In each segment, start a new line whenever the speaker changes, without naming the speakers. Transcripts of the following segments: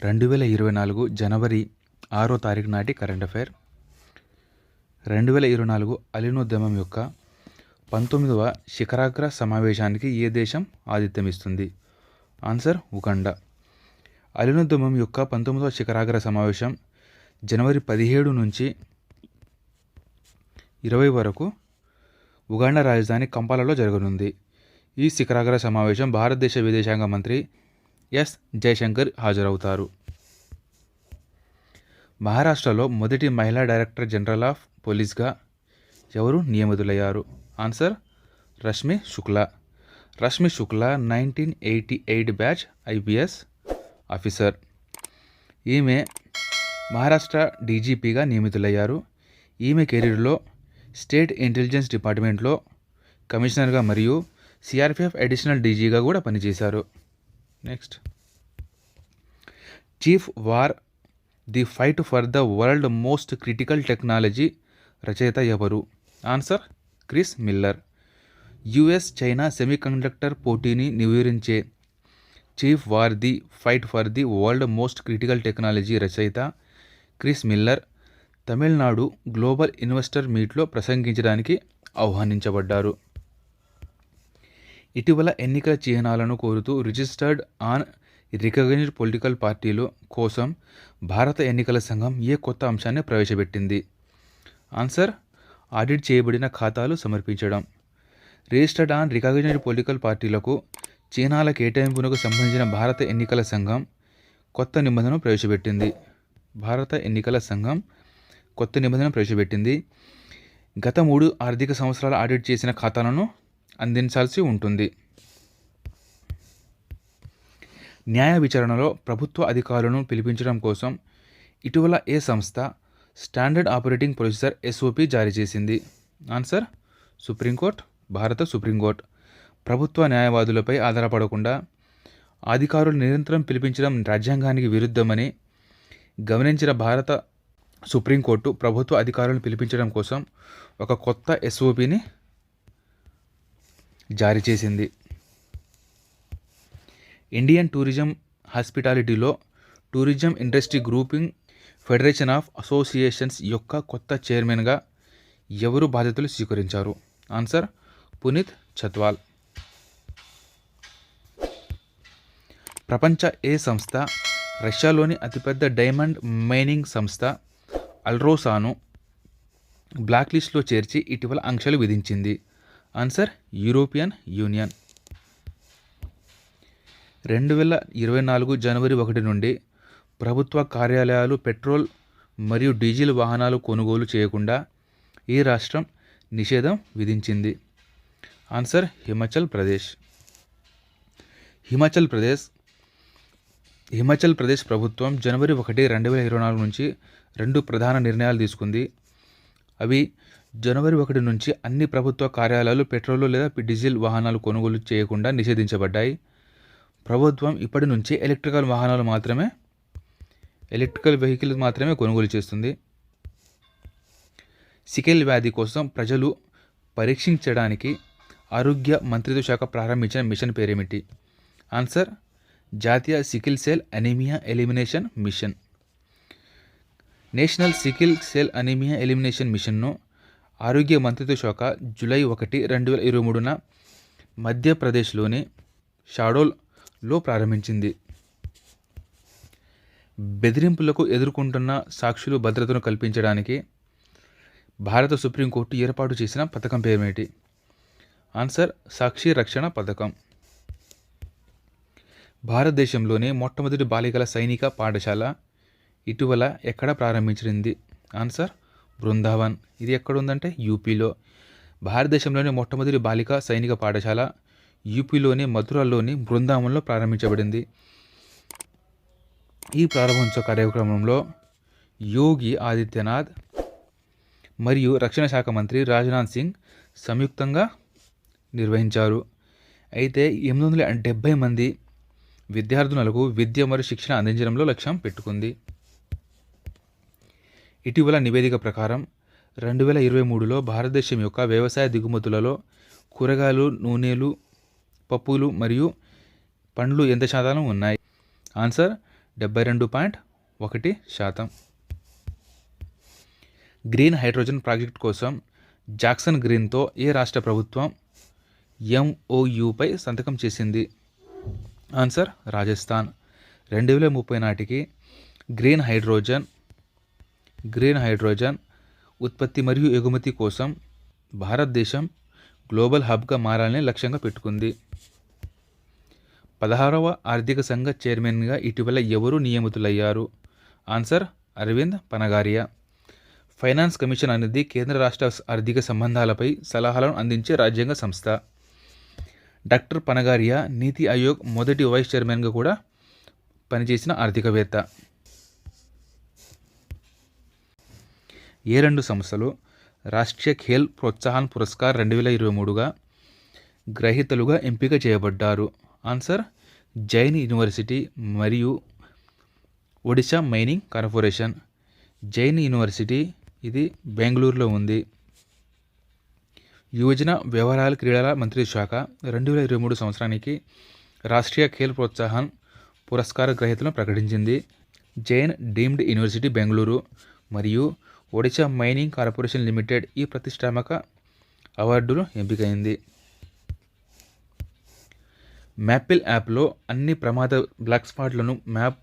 రెండు వేల ఇరవై నాలుగు జనవరి ఆరో తారీఖు నాటి కరెంట్ అఫైర్. రెండు వేల ఇరవై నాలుగు అలినోద్యమం యొక్క పంతొమ్మిదవ శిఖరాగ్ర సమావేశానికి ఏ దేశం ఆతిథ్యం ఇస్తుంది ఆన్సర్ ఉగండ. అలినోద్యమం యొక్క పంతొమ్మిదవ శిఖరాగ్ర సమావేశం జనవరి పదిహేడు నుంచి ఇరవై వరకు ఉగాండా రాజధాని కంపాలలో జరగనుంది. ఈ శిఖరాగ్ర సమావేశం భారతదేశ విదేశాంగ మంత్రి ఎస్ జయశంకర్ హాజరవుతారు. మహారాష్ట్రలో మొదటి మహిళా డైరెక్టర్ జనరల్ ఆఫ్ పోలీస్గా ఎవరు నియమితులయ్యారు? Answer Rashmi Shukla. Rashmi Shukla nineteen eighty eight batch IPS officer. ఈమె మహారాష్ట్ర డీజీపీగా నియమితులయ్యారు. ఈమె కెరీర్లో స్టేట్ ఇంటెలిజెన్స్ డిపార్ట్మెంట్లో కమిషనర్గా మరియు సిఆర్పిఎఫ్ అడిషనల్ డీజీగా కూడా పనిచేశారు. Next chip war the fight for the world most critical technology రచయిత ఎవరు? Answer Chris Miller US China semiconductor పోటీని నివేదించే chip war the fight for the world most critical technology రచయిత Chris Miller Tamil Nadu global investor మీట్లో ప్రసంగించడానికి ఆహ్వానించబడ్డారు. ఇటీవల ఎన్నికల చిహ్నాలను కోరుతూ రిజిస్టర్డ్ ఆన్ రికగ్నైజ్డ్ పొలిటికల్ పార్టీలు కోసం భారత ఎన్నికల సంఘం ఏ కొత్త అంశాన్ని ప్రవేశపెట్టింది? ఆన్సర్ ఆడిట్ చేయబడిన ఖాతాలు సమర్పించడం. రిజిస్టర్డ్ ఆన్ రికగ్నైజ్డ్ పొలిటికల్ పార్టీలకు చిహ్నాల కేటాయింపునకు సంబంధించిన భారత ఎన్నికల సంఘం కొత్త నిబంధనను ప్రవేశపెట్టింది. భారత ఎన్నికల సంఘం కొత్త నిబంధన ప్రవేశపెట్టింది. గత మూడు ఆర్థిక సంవత్సరాల ఆడిట్ చేసిన ఖాతాలను అందించాల్సి ఉంటుంది. న్యాయ విచారణలో ప్రభుత్వ అధికారులను పిలిపించడం కోసం ఇటీవల ఏ సంస్థ స్టాండర్డ్ ఆపరేటింగ్ ప్రొసీజర్ ఎస్ఓపి జారీ చేసింది? ఆన్సర్ సుప్రీంకోర్టు భారత సుప్రీంకోర్టు. ప్రభుత్వ న్యాయవాదులపై ఆధారపడకుండా అధికారులు నిరంతరం పిలిపించడం రాజ్యాంగానికి విరుద్ధమని గమనించిన భారత సుప్రీంకోర్టు ప్రభుత్వ అధికారులను పిలిపించడం కోసం ఒక కొత్త ఎస్ఓపిని జారీ చేసింది. Indian tourism హాస్పిటాలిటీలో tourism industry grouping federation of associations యొక్క కొత్త చైర్మన్గా ఎవరు బాధ్యతలు స్వీకరించారు? ఆన్సర్ పునీత్ చత్వాల్. ప్రపంచ ఏ సంస్థ? రష్యాలోని అతిపెద్ద డైమండ్ మైనింగ్ సంస్థ అల్రోసాను బ్లాక్ లిస్ట్లో చేర్చి ఇటీవల ఆంక్షలు విధించింది. ఆన్సర్ యూరోపియన్ యూనియన్ రెండు వేల ఇరవై నాలుగు జనవరి ఒకటి నుండి ప్రభుత్వ కార్యాలయాలు పెట్రోల్ మరియు డీజిల్ వాహనాలు కొనుగోలు చేయకుండా ఈ రాష్ట్రం నిషేధం విధించింది. ఆన్సర్ హిమాచల్ ప్రదేశ్ హిమాచల్ ప్రదేశ్ హిమాచల్ ప్రదేశ్ ప్రభుత్వం జనవరి ఒకటి రెండు వేల ఇరవై నాలుగు నుంచి రెండు ప్రధాన నిర్ణయాలు తీసుకుంది. అవి జనవరి ఒకటి నుంచి అన్ని ప్రభుత్వ కార్యాలయాలు పెట్రోల్ లేదా డీజిల్ వాహనాలు కొనుగోలు చేయకుండా నిషేధించబడ్డాయి. ప్రభుత్వం ఇప్పటి నుంచి ఎలక్ట్రికల్ వాహనాలు మాత్రమే ఎలక్ట్రికల్ వెహికల్ మాత్రమే కొనుగోలు చేస్తుంది. సికెల్ వ్యాధి కోసం ప్రజలు పరీక్షించడానికి ఆరోగ్య మంత్రిత్వ శాఖ ప్రారంభించిన మిషన్ పేరేమిటి? ఆన్సర్ జాతీయ sickle cell anaemia elimination mission. National sickle cell anaemia elimination మిషన్ను ఆరోగ్య మంత్రిత్వ శాఖ జూలై ఒకటి రెండు వేల ఇరవై మూడున మధ్యప్రదేశ్లోని షాడోల్లో ప్రారంభించింది. బెదిరింపులకు ఎదుర్కొంటున్న సాక్షులు భద్రతను కల్పించడానికి భారత సుప్రీంకోర్టు ఏర్పాటు చేసిన పథకం పేరేమిటి? ఆన్సర్ సాక్షి రక్షణ పథకం. భారతదేశంలోనే మొట్టమొదటి బాలికల సైనిక పాఠశాల ఇటీవల ఎక్కడ ప్రారంభించింది ఆన్సర్ బృందావన్. ఇది ఎక్కడ ఉందంటే యూపీలో. భారతదేశంలోని మొట్టమొదటి బాలిక సైనిక పాఠశాల యూపీలోని మథురాలోని బృందావన్లో ప్రారంభించబడింది. ఈ ప్రారంభోత్సవ కార్యక్రమంలో యోగి ఆదిత్యనాథ్ మరియు రక్షణ శాఖ మంత్రి రాజ్నాథ్ సింగ్ సంయుక్తంగా నిర్వహించారు. అయితే ఎనిమిది వందల డెబ్బై మంది విద్యార్థులకు విద్య మరియు శిక్షణ అందించడంలో లక్ష్యం పెట్టుకుంది. ఇటీవల నివేదిక ప్రకారం రెండు వేల ఇరవై మూడులో భారతదేశం యొక్క వ్యవసాయ దిగుమతులలో కూరగాయలు నూనెలు పప్పులు మరియు పండ్లు ఎంత శాతం ఉన్నాయి? ఆన్సర్ డెబ్బై రెండు పాయింట్ ఒకటి శాతం. గ్రీన్ హైడ్రోజన్ ప్రాజెక్ట్ కోసం జాక్సన్ గ్రీన్తో ఏ రాష్ట్ర ప్రభుత్వం ఎంఓయుపై సంతకం చేసింది? ఆన్సర్ రాజస్థాన్. రెండు వేల ముప్పై నాటికి గ్రీన్ హైడ్రోజన్ గ్రీన్ హైడ్రోజన్ ఉత్పత్తి మరియు ఎగుమతి కోసం భారతదేశం గ్లోబల్ హబ్గా మారాలని లక్ష్యంగా పెట్టుకుంది. పదహారవ ఆర్థిక సంఘ చైర్మన్గా ఇటీవల ఎవరు నియమితులయ్యారు? Answer Arvind Panagariya. Finance commission అనేది కేంద్ర రాష్ట్ర ఆర్థిక సంబంధాలపై సలహాలను అందించే రాజ్యాంగ సంస్థ. డాక్టర్ పనగారియా నీతి ఆయోగ్ మొదటి వైస్ చైర్మన్గా కూడా పనిచేసిన ఆర్థికవేత్త. ఏ రెండు సంస్థలు? రాష్ట్రీయ ఖేల్ ప్రోత్సాహన్ పురస్కార్ రెండు వేల ఇరవై మూడుగా గ్రహీతలుగా ఎంపిక చేయబడ్డారు. ఆన్సర్ జైన్ యూనివర్సిటీ మరియు Odisha mining corporation. Jain university ఇది బెంగళూరులో ఉంది. యువజన వ్యవహారాల క్రీడల మంత్రి శాఖ రెండు వేల ఇరవై మూడు సంవత్సరానికి రాష్ట్రీయ ఖేల్ ప్రోత్సాహన్ పురస్కార గ్రహీతలను ప్రకటించింది. జైన్ డీమ్డ్ యూనివర్సిటీ బెంగళూరు మరియు ఒడిశా మైనింగ్ కార్పొరేషన్ లిమిటెడ్ ఈ ప్రతిష్టాత్మక అవార్డులు ఎంపికైంది. మ్యాపిల్ యాప్లో అన్ని ప్రమాద బ్లాక్ స్పాట్లను మ్యాప్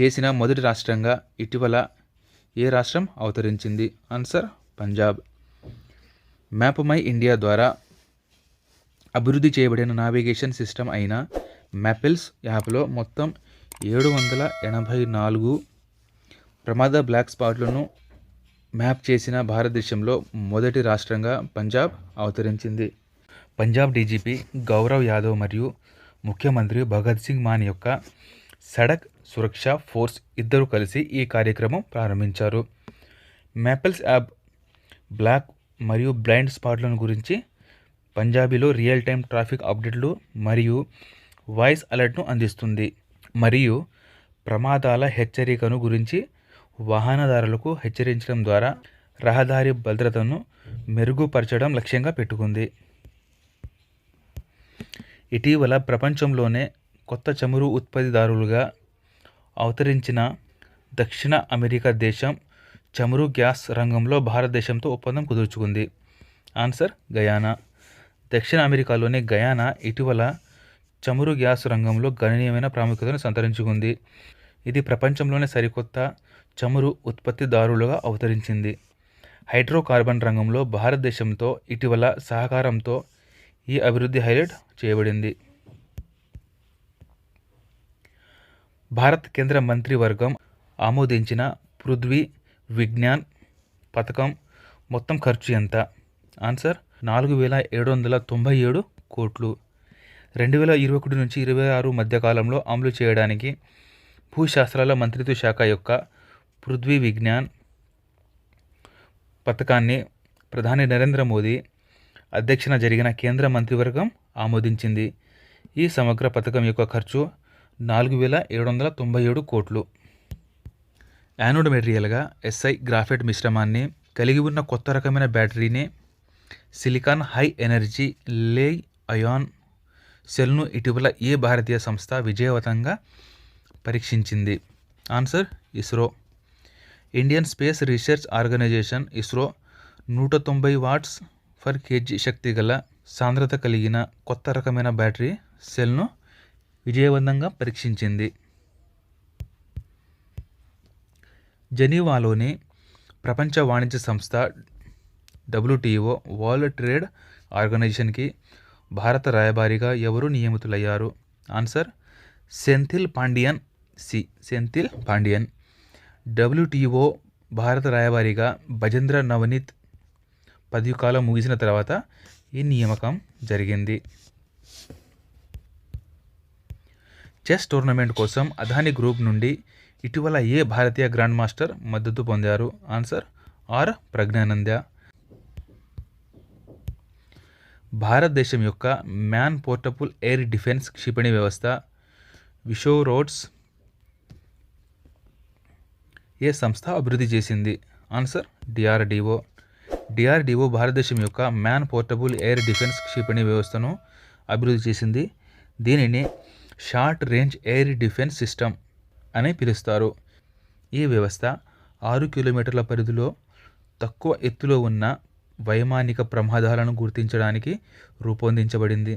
చేసిన మొదటి రాష్ట్రంగా ఇటీవల ఏ రాష్ట్రం అవతరించింది? Answer Punjab. Map my India ద్వారా అభివృద్ధి చేయబడిన నావిగేషన్ సిస్టమ్ అయిన మ్యాపిల్స్ యాప్లో మొత్తం ఏడు వందల ఎనభై నాలుగు ప్రమాద బ్లాక్ స్పాట్లను మ్యాప్ చేసిన భారతదేశంలో మొదటి రాష్ట్రంగా పంజాబ్ అవతరించింది. పంజాబ్ డీజీపీ గౌరవ్ యాదవ్ మరియు ముఖ్యమంత్రి భగత్ సింగ్ మాన్ యొక్క సడక్ సురక్ష ఫోర్స్ ఇద్దరు కలిసి ఈ కార్యక్రమం ప్రారంభించారు. మ్యాపిల్స్ యాప్ బ్లాక్ మరియు బ్లైండ్ స్పాట్లను గురించి పంజాబీలో రియల్ టైం ట్రాఫిక్ అప్డేట్లు మరియు వాయిస్ అలర్ట్ను అందిస్తుంది. మరియు ప్రమాదాల హెచ్చరికను గురించి వాహనదారులకు హెచ్చరించడం ద్వారా రహదారి భద్రతను మెరుగుపరచడం లక్ష్యంగా పెట్టుకుంది. ఇటీవల ప్రపంచంలోనే కొత్త చమురు ఉత్పత్తిదారులుగా అవతరించిన దక్షిణ అమెరికా దేశం చమురు గ్యాస్ రంగంలో భారతదేశంతో ఒప్పందం కుదుర్చుకుంది. Answer Guyana. దక్షిణ అమెరికాలోని గయానా ఇటీవల చమురు గ్యాస్ రంగంలో గణనీయమైన ప్రాముఖ్యతను సంతరించుకుంది. ఇది ప్రపంచంలోనే సరికొత్త చమురు ఉత్పత్తిదారులుగా అవతరించింది. హైడ్రోకార్బన్ రంగంలో భారతదేశంతో ఇటీవల సహకారంతో ఈ అభివృద్ధి హైలైట్ చేయబడింది. భారత్ కేంద్ర మంత్రివర్గం ఆమోదించిన పృథ్వీ విజ్ఞాన్ పథకం మొత్తం ఖర్చు ఎంత? ఆన్సర్ నాలుగు వేల ఏడు వందల తొంభై ఏడు కోట్లు. రెండు వేల ఇరవై ఒకటి నుంచి ఇరవై ఆరు మధ్యకాలంలో అమలు చేయడానికి భూశాస్త్రాల మంత్రిత్వ శాఖ యొక్క పృథ్వీ విజ్ఞాన్ పథకాన్ని ప్రధాని నరేంద్ర మోదీ అధ్యక్షన జరిగిన కేంద్ర మంత్రివర్గం ఆమోదించింది. ఈ సమగ్ర పథకం యొక్క ఖర్చు నాలుగు వేల ఏడు వందల తొంభై ఏడు కోట్లు. యానోడ్ మెటీరియల్గా ఎస్ఐ గ్రాఫైట్ మిశ్రమాన్ని కలిగి ఉన్న కొత్త రకమైన బ్యాటరీని silicon high energy li ion సెల్ను ఇటీవల ఏ భారతీయ సంస్థ విజయవంతంగా పరీక్షించింది? Answer ISRO. Indian space research organisation ISRO నూట తొంభై వాట్స్ ఫర్ కేజీ శక్తి గల సాంద్రత కలిగిన కొత్త రకమైన బ్యాటరీ సెల్ను విజయవంతంగా పరీక్షించింది. జెనీవాలోని ప్రపంచ వాణిజ్య సంస్థ డబ్ల్యూటీఓ వరల్డ్ ట్రేడ్ ఆర్గనైజేషన్కి భారత రాయబారిగా ఎవరు నియమితులయ్యారు? Answer Senthil Pandian C Senthil Pandian WTO భారత రాయబారిగా భజేంద్ర నవనీత్ పదవి కాలం ముగిసిన తర్వాత ఈ నియామకం జరిగింది. చెస్ టోర్నమెంట్ కోసం అదాని గ్రూప్ నుండి ఇటీవల ఏ భారతీయ గ్రాండ్ మాస్టర్ మద్దతు పొందారు? Answer R. ప్రజ్ఞానంద. భారతదేశం యొక్క మ్యాన్ పోర్టబుల్ ఎయిర్ డిఫెన్స్ క్షిపణి వ్యవస్థ విషో రోడ్స్ ఏ సంస్థ అభివృద్ధి చేసింది? ఆన్సర్ డిఆర్డిఓ డిఆర్డిఓ భారతదేశం యొక్క మ్యాన్ పోర్టబుల్ ఎయిర్ డిఫెన్స్ క్షిపణి వ్యవస్థను అభివృద్ధి చేసింది. దీనిని short range air defence system అని పిలుస్తారు. ఈ వ్యవస్థ ఆరు కిలోమీటర్ల పరిధిలో తక్కువ ఎత్తులో ఉన్న వైమానిక ప్రమాదాలను గుర్తించడానికి రూపొందించబడింది.